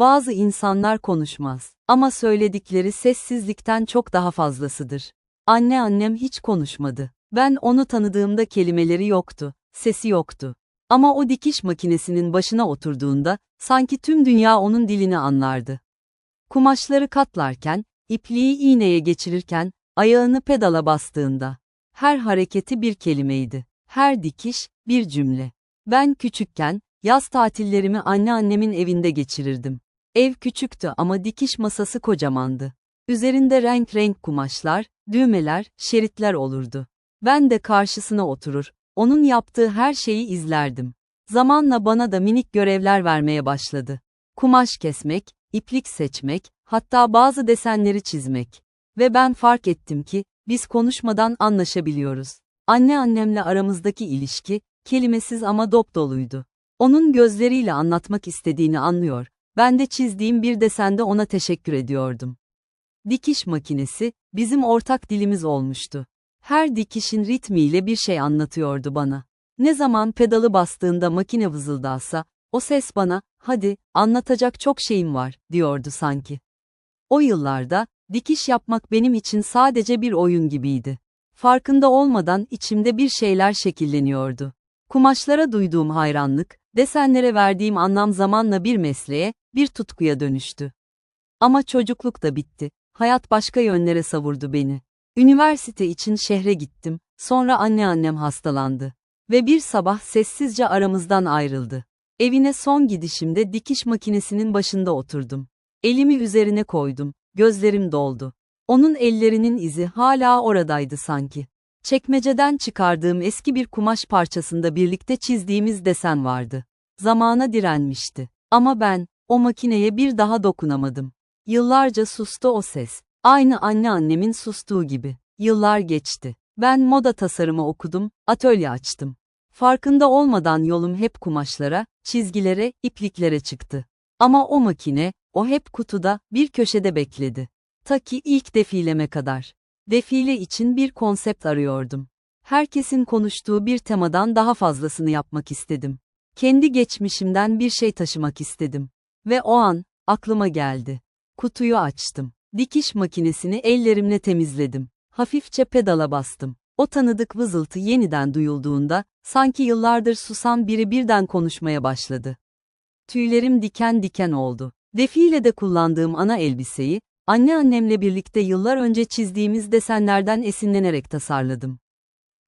Bazı insanlar konuşmaz ama söyledikleri sessizlikten çok daha fazlasıdır. Anne annem hiç konuşmadı. Ben onu tanıdığımda kelimeleri yoktu, sesi yoktu. Ama o dikiş makinesinin başına oturduğunda sanki tüm dünya onun dilini anlardı. Kumaşları katlarken, ipliği iğneye geçirirken, ayağını pedala bastığında her hareketi bir kelimeydi. Her dikiş bir cümle. Ben küçükken yaz tatillerimi anneannemin evinde geçirirdim. Ev küçüktü ama dikiş masası kocamandı. Üzerinde renk renk kumaşlar, düğmeler, şeritler olurdu. Ben de karşısına oturur, onun yaptığı her şeyi izlerdim. Zamanla bana da minik görevler vermeye başladı. Kumaş kesmek, iplik seçmek, hatta bazı desenleri çizmek. Ve ben fark ettim ki, biz konuşmadan anlaşabiliyoruz. Anne annemle aramızdaki ilişki, kelimesiz ama dop doluydu. Onun gözleriyle anlatmak istediğini anlıyor, ben de çizdiğim bir desende ona teşekkür ediyordum. Dikiş makinesi, bizim ortak dilimiz olmuştu. Her dikişin ritmiyle bir şey anlatıyordu bana. Ne zaman pedalı bastığında makine vızıldasa, o ses bana, hadi, anlatacak çok şeyim var, diyordu sanki. O yıllarda, dikiş yapmak benim için sadece bir oyun gibiydi. Farkında olmadan içimde bir şeyler şekilleniyordu. Kumaşlara duyduğum hayranlık, desenlere verdiğim anlam zamanla bir mesleğe, bir tutkuya dönüştü. Ama çocukluk da bitti. Hayat başka yönlere savurdu beni. Üniversite için şehre gittim. Sonra anneannem hastalandı ve bir sabah sessizce aramızdan ayrıldı. Evine son gidişimde dikiş makinesinin başında oturdum. Elimi üzerine koydum. Gözlerim doldu. Onun ellerinin izi hala oradaydı sanki. Çekmeceden çıkardığım eski bir kumaş parçasında birlikte çizdiğimiz desen vardı. Zamana direnmişti. Ama ben, o makineye bir daha dokunamadım. Yıllarca sustu o ses. Aynı anneannemin sustuğu gibi. Yıllar geçti. Ben moda tasarımı okudum, atölye açtım. Farkında olmadan yolum hep kumaşlara, çizgilere, ipliklere çıktı. Ama o makine, o hep kutuda, bir köşede bekledi. Ta ki ilk defileme kadar. Defile için bir konsept arıyordum. Herkesin konuştuğu bir temadan daha fazlasını yapmak istedim. Kendi geçmişimden bir şey taşımak istedim. Ve o an, aklıma geldi. Kutuyu açtım. Dikiş makinesini ellerimle temizledim. Hafifçe pedala bastım. O tanıdık vızıltı yeniden duyulduğunda, sanki yıllardır susan biri birden konuşmaya başladı. Tüylerim diken diken oldu. Defilede kullandığım ana elbiseyi, anneannemle birlikte yıllar önce çizdiğimiz desenlerden esinlenerek tasarladım.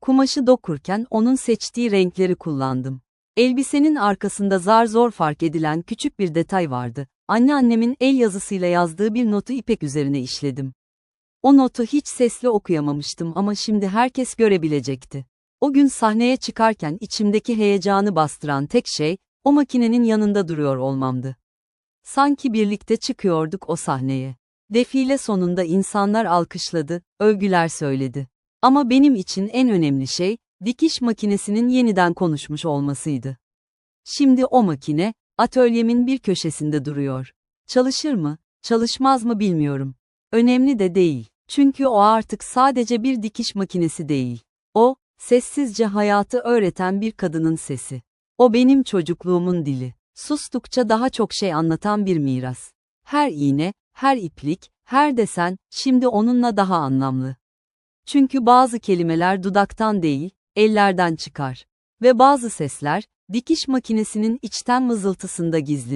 Kumaşı dokurken onun seçtiği renkleri kullandım. Elbisenin arkasında zar zor fark edilen küçük bir detay vardı. Anneannemin el yazısıyla yazdığı bir notu ipek üzerine işledim. O notu hiç sesli okuyamamıştım ama şimdi herkes görebilecekti. O gün sahneye çıkarken içimdeki heyecanı bastıran tek şey, o makinenin yanında duruyor olmamdı. Sanki birlikte çıkıyorduk o sahneye. Defile sonunda insanlar alkışladı, övgüler söyledi. Ama benim için en önemli şey, dikiş makinesinin yeniden konuşmuş olmasıydı. Şimdi o makine, atölyemin bir köşesinde duruyor. Çalışır mı, çalışmaz mı bilmiyorum. Önemli de değil. Çünkü o artık sadece bir dikiş makinesi değil. O, sessizce hayatı öğreten bir kadının sesi. O benim çocukluğumun dili. Sustukça daha çok şey anlatan bir miras. Her iğne, her iplik, her desen, şimdi onunla daha anlamlı. Çünkü bazı kelimeler dudaktan değil, ellerden çıkar. Ve bazı sesler, dikiş makinesinin içten mızıltısında gizli.